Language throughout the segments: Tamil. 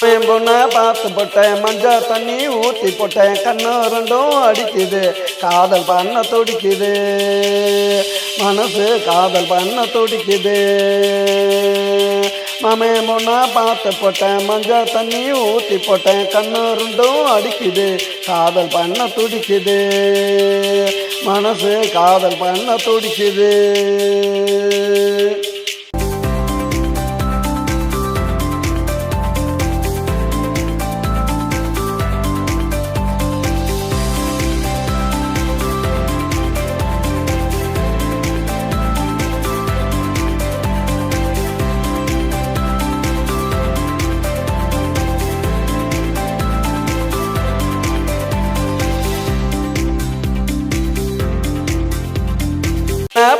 பொண்ணை பார்த்து போட்டேன் மஞ்சள் தண்ணி ஊற்றி போட்டேன் கண்ணு ரெண்டும் அடிக்குது காதல் பண்ண துடிக்குது. மனசு காதல் பண்ண துடிக்குது. மாமே பொண்ணை பார்த்து போட்டேன் மஞ்சள் தண்ணி ஊற்றி போட்டேன் கண்ணு ரெண்டும் அடிக்குது காதல் பண்ண துடிக்குது. மனசு காதல் பண்ண துடிக்குது.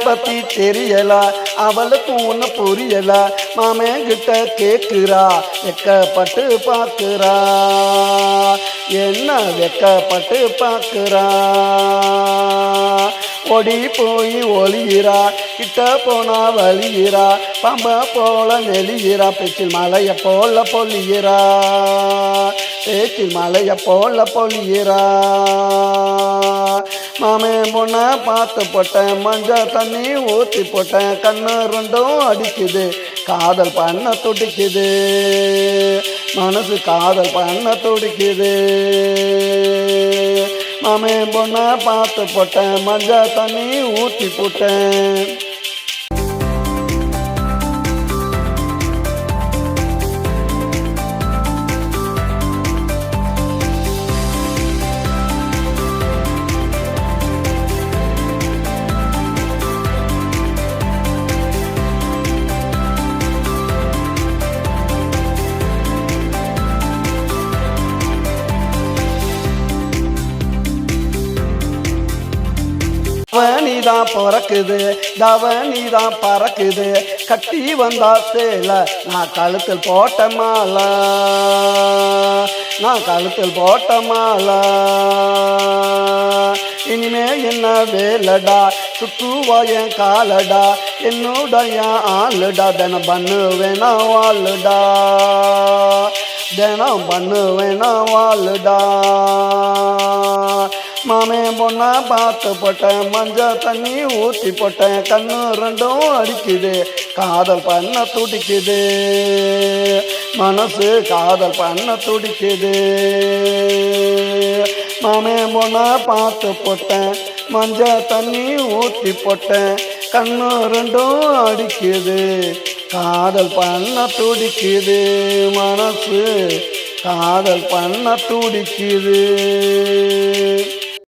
பத்தி தெரியல? அவளுக்கு ஒன்று புரியல? மாமன் கிட்ட கேக்குறா வெக்கப்பட்டு பார்க்குறா என்ன வெக்கப்பட்டு பார்க்குறா ஒடி போய் ஒளியிறா கிட்ட போனா வலியிறா பம்ப போல நெளியிறா பேச்சில் மலையை போல பொழிகிறா பேச்சில் மலைய போல பொழியிறா. மாமே பொண்ணை பார்த்து போட்டேன் மஞ்சள் தண்ணி ஊற்றி போட்டேன் கண்ணு ரெண்டும் அடிக்குது காதல் பண்ண துடிக்குது. மனசு காதல் பண்ண துடிக்குது. மாமே பொண்ணை பார்த்து போட்டேன் மஞ்சள் தண்ணி ஊற்றி போட்டேன் தவணிதான் பிறக்குது தவணிதான் பறக்குது. கட்டி வந்தா சேல நான் கழுத்தில் போட்ட மாலா. நான் கழுத்தில் போட்ட மாலா. இனிமே என்ன வேலடா? சுத்துவா என் காலடா. என்னுடைய ஆளுடா. தினம் பண்ணுவேனா வாழுடா தினம் பண்ணுவேனா வாழுடா மாமே பொண்ணா பார்த்து போட்டேன். மஞ்சள் தண்ணி ஊற்றி போட்டேன். கண்ணு ரெண்டும் அடிக்குது. காதல் பண்ண துடிக்குது. மனசு காதல் பண்ண துடிக்குது. மாமே பொண்ணா பார்த்து போட்டேன். மஞ்சள் தண்ணி ஊற்றி போட்டேன். கண்ணு ரெண்டும் அடிக்குது. காதல் பண்ண துடிக்குது. மனசு காதல் பண்ண துடிக்குது.